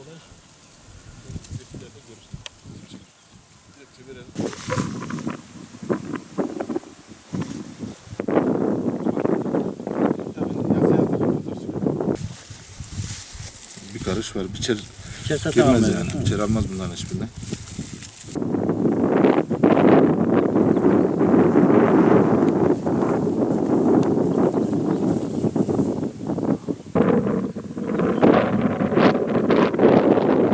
olay şu. Tepkilerle görüştük. Yazı yazdırıyoruz. Bir karış var. Biçer Kese girmez yani. Biçer almaz bunların hiçbirine.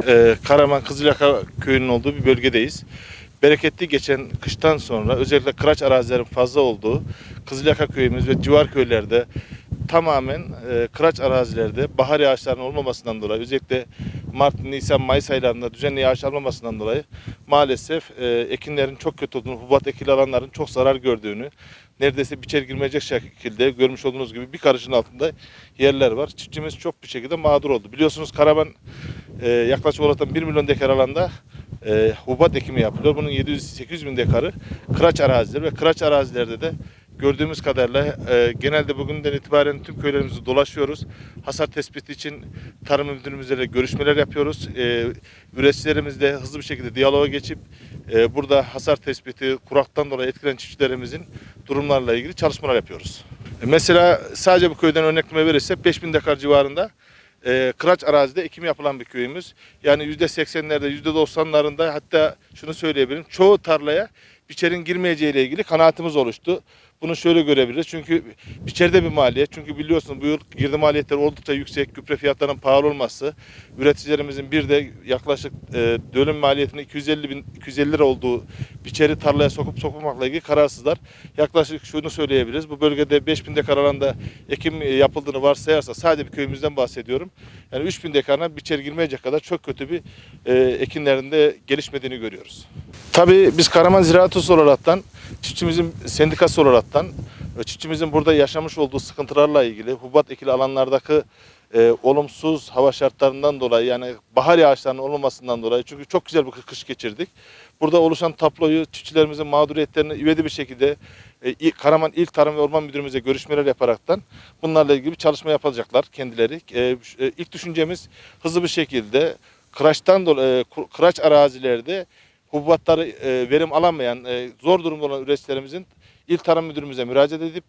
Ee, Karaman Kızılyaka köyünün olduğu bir bölgedeyiz. Bereketli geçen kıştan sonra özellikle kıraç arazilerin fazla olduğu Kızılyaka köyümüz ve civar köylerde tamamen e, kıraç arazilerde bahar yağışlarının olmamasından dolayı özellikle Mart, Nisan, Mayıs aylarında düzenli yağış almamasından dolayı maalesef e, ekinlerin çok kötü olduğunu, hububat ekili alanların çok zarar gördüğünü, neredeyse biçer girmeyecek şekilde görmüş olduğunuz gibi bir karışın altında yerler var. Çiftçimiz çok bir şekilde mağdur oldu. Biliyorsunuz Karaman e, yaklaşık olarak 1 milyon dekar alanda e, hububat ekimi yapılıyor. Bunun 700-800 bin dekarı kıraç araziler ve kıraç arazilerde de gördüğümüz kadarıyla e, genelde bugünden itibaren tüm köylerimizi dolaşıyoruz. Hasar tespiti için tarım müdürümüzle görüşmeler yapıyoruz. E, üreticilerimizle hızlı bir şekilde diyaloğa geçip e, burada hasar tespiti, kuraktan dolayı etkilenen çiftçilerimizin durumlarla ilgili çalışmalar yapıyoruz. E, mesela sadece bu köyden örnekleme verirsek 5000 dekar civarında e, kıraç arazide ekim yapılan bir köyümüz. Yani %80'lerde, %90'larında hatta şunu söyleyebilirim. Çoğu tarlaya biçerin girmeyeceği ile ilgili kanaatimiz oluştu. Bunu şöyle görebiliriz. Çünkü biçerde bir maliyet. Çünkü biliyorsunuz bu yıl girdi maliyetleri oldukça yüksek. Gübre fiyatlarının pahalı olması. Üreticilerimizin bir de yaklaşık e, dönüm maliyetinin 250 bin 250 lira olduğu biçeri tarlaya sokup sokmamakla ilgili kararsızlar. Yaklaşık şunu söyleyebiliriz. Bu bölgede 5000 dekar alanda ekim yapıldığını varsayarsa sadece bir köyümüzden bahsediyorum. Yani 3000 dekarına biçer girmeyecek kadar çok kötü bir e, ekinlerinde gelişmediğini görüyoruz. Tabii biz Karaman Ziraat Odası olaraktan, çiftçimizin sendikası olaraktan, e, çiftçimizin burada yaşamış olduğu sıkıntılarla ilgili hububat ekili alanlardaki e, olumsuz hava şartlarından dolayı yani bahar yağışlarının olmamasından dolayı çünkü çok güzel bir kış geçirdik. Burada oluşan tabloyu çiftçilerimizin mağduriyetlerini ivedi bir şekilde e, Karaman İl Tarım ve Orman Müdürümüze görüşmeler yaparaktan bunlarla ilgili bir çalışma yapacaklar kendileri. E, e, ilk düşüncemiz hızlı bir şekilde kıraçtan dolayı e, kıraç arazilerde hububatları e, verim alamayan e, zor durumda olan üreticilerimizin İl Tarım Müdürümüze müracaat edip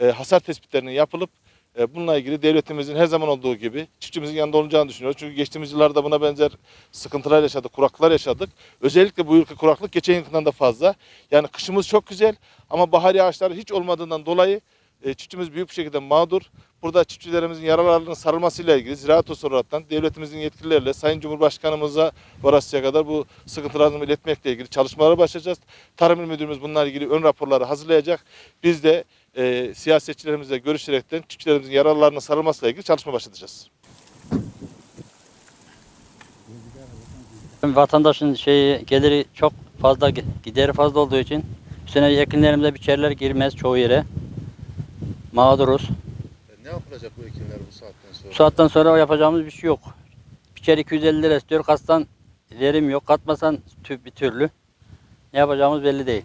e, hasar tespitlerinin yapılıp e, bununla ilgili devletimizin her zaman olduğu gibi çiftçimizin yanında olacağını düşünüyoruz. Çünkü geçtiğimiz yıllarda buna benzer sıkıntılar yaşadık, kuraklıklar yaşadık. Özellikle bu yılki kuraklık geçen yılından da fazla. Yani kışımız çok güzel ama bahar yağışları hiç olmadığından dolayı e, çiftçimiz büyük bir şekilde mağdur. Burada çiftçilerimizin yaralarının sarılmasıyla ilgili Ziraat Odası olaraktan devletimizin yetkililerle Sayın Cumhurbaşkanımıza varasıya kadar bu sıkıntılarını iletmekle ilgili çalışmalara başlayacağız. Tarım İl Müdürümüz bunlarla ilgili ön raporları hazırlayacak. Biz de e, siyasetçilerimizle görüşerekten çiftçilerimizin yaralarının sarılmasıyla ilgili çalışma başlatacağız. Vatandaşın şeyi geliri çok fazla gideri fazla olduğu için sene ekinlerimize biçerler girmez çoğu yere. Mağduruz. Ne yapılacak bu ekinler bu saatten sonra? Bu saatten sonra yapacağımız bir şey yok. Biçer 250 lira istiyor. Katsan verim yok. Katmasan tü- bir türlü. Ne yapacağımız belli değil.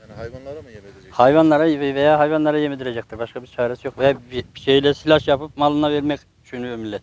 Yani hayvanlara mı yem edecek? Hayvanlara veya hayvanlara yem edilecektir. Başka bir çaresi yok. Veya bir bir şeyle silah yapıp malına vermek düşünüyor millet.